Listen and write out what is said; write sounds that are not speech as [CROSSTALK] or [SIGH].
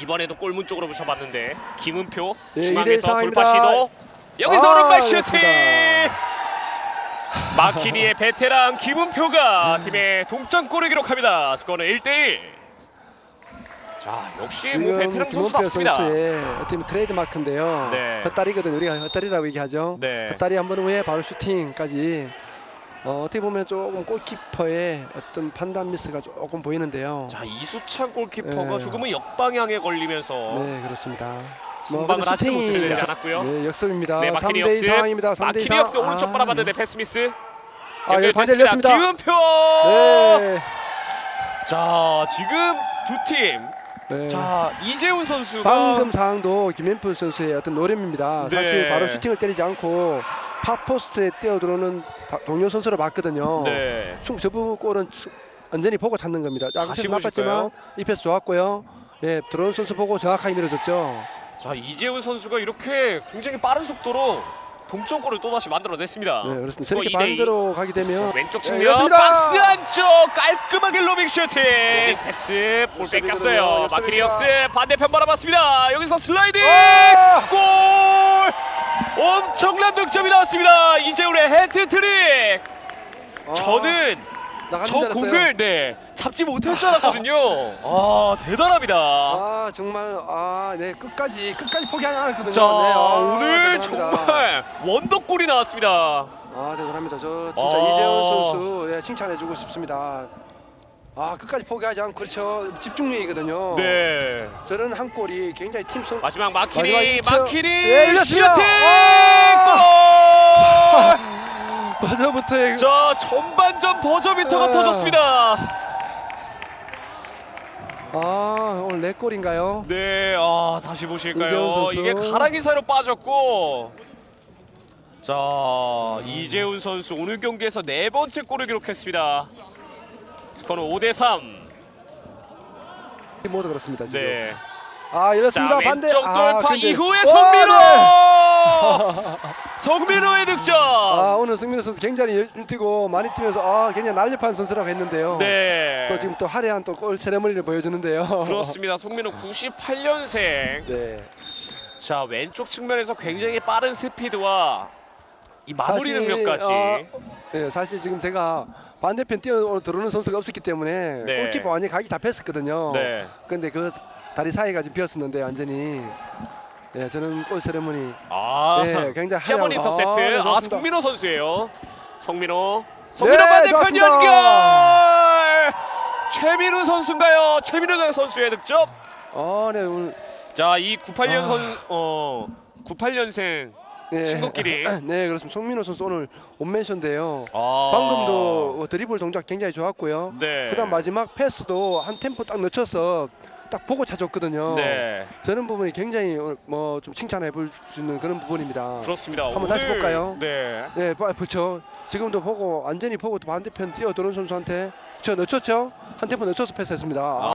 이번에도 골문 쪽으로 붙여봤는데 김은표 네, 중앙에서 이대 상황입니다. 돌파 시도 여기서 아, 오른발 슈팅 그렇습니다. 마키니의 [LAUGHS] 베테랑 김은표가 네. 팀의 동점골을 기록합니다 스코어는 1대1 자 역시 뭐 지금 베테랑 김원표 선수답습니다 선수의 트레이드 마크인데요. 네. 헛다리거든 우리가 헛다리라고 얘기하죠. 네. 헛다리 한 번 후에 바로 슈팅까지 어, 어떻게 보면 조금 골키퍼의 어떤 판단 미스가 조금 보이는데요. 자 이수찬 골키퍼가 네. 조금은 역방향에 걸리면서 네 그렇습니다. 선방을 근데 하지 못했지 않았고요 네, 역습입니다. 네, 3대2 마키니역스. 상황입니다. 3대2 마키니역스 상황. 오른쪽 아, 바라봤는데 패스미스 아, 여기 반대 열렸습니다. 김은표 네. 자 지금 두 팀 네. 자 이재훈 선수가 방금 상황도 김현표 선수의 어떤 노림입니다. 네. 사실 바로 슈팅을 때리지 않고 팝포스트에 뛰어들어오는 다- 동료 선수를 봤거든요. 네. 충- 저 부분 골은 추- 완전히 보고 찾는 겁니다. 패스 나빴지만 이 패스 좋았고요. 예, 들어온 선수 보고 정확하게 밀어줬죠. 자 이재훈 선수가 이렇게 굉장히 빠른 속도로 동점골을 또 다시 만들어냈습니다. 네, 그렇습니다. 저렇게 2대2. 반대로 가게 되면 왼쪽 네, 측면 이렇습니다. 박스 안쪽 깔끔하게 로빙 슈팅 패스 볼. 뺏겼어요 역습입니다. 마키니역스 반대편 바라봤습니다 여기서 슬라이딩 아! 골 엄청난 득점이 나왔습니다 이재훈의 헤트트릭 아, 저는 저 알았어요. 공을 네 잡지 못할 줄 알았거든요 아 대단합니다 아 정말 아네 끝까지 끝까지 포기하지 않았거든요. 자 네, 아, 오늘 대단합니다. 정말 원더골이 나왔습니다 아 대단합니다. 저 진짜 아. 이재훈 선수 예, 칭찬해주고 싶습니다. 아 끝까지 포기하지 않고 그렇죠 집중력이거든요. 네 저는 한 골이 굉장히 팀 성. 마지막 마키니 마지막 예, 열렸습니다. 슈팅 아! 골! [LAUGHS] 버저부터의 자 전반전 버저비터가 아. 터졌습니다. 아 오늘 네 골인가요? 네, 아 다시 이재훈 보실까요? 선수. 이게 가랑이 사이로 빠졌고, 자 이재훈 선수 오늘 경기에서 네 번째 골을 기록했습니다. 스코어는 5대 3. 모두 그렇습니다 지금. 네. 아자 이렇습니다 반대. 왼쪽 아, 돌파 근데- 이후에 와, 성민호. 네. [LAUGHS] 성민호의 득점. 아 오늘 승민호 선수 굉장히 열심히 뛰고 많이 뛰면서 아 굉장히 날렵한 선수라고 했는데요. 네. 또 지금 또 화려한 또 골 세레머니를 보여주는데요. 그렇습니다. 송민호 98년생. 네. 자 왼쪽 측면에서 굉장히 빠른 스피드와 이 마무리 사실, 능력까지. 어, 네, 사실 지금 제가 반대편 뛰어 들어오는 선수가 없었기 때문에 네. 골키퍼 완전히 각이 잡혔었거든요. 네. 근데 그 다리 사이가 좀 비었었는데 완전히 네, 저는 골 세레머니 아. 네, 굉장히 [LAUGHS] 화려한- 인터셉트. 아, 네, 아. 송민호 선수예요. 송민호. 송민호 네, 반대편 좋았습니다. 연결. 최민우 선수인가요? 최민우 선수의 득점. 아, 네, 오늘 자, 이 98년 아. 선 어, 98년생 네. 친구끼리. [LAUGHS] 네, 그렇습니다. 송민호 선수 오늘 온멘션인데요. 아. 방금도 어, 드리블 동작 굉장히 좋았고요. 네. 그다음 마지막 패스도 한 템포 딱 늦춰서 딱 보고 차줬거든요. 네. 저는 부분이 굉장히 뭐 좀 칭찬해 볼 수 있는 그런 부분입니다. 그렇습니다. 한번 오늘, 다시 볼까요? 네. 네, 봐- 그렇죠. 지금도 보고 완전히 보고 또 반대편 뛰어드는 선수한테 저 늦췄죠? 한 템포 늦춰서 패스했습니다.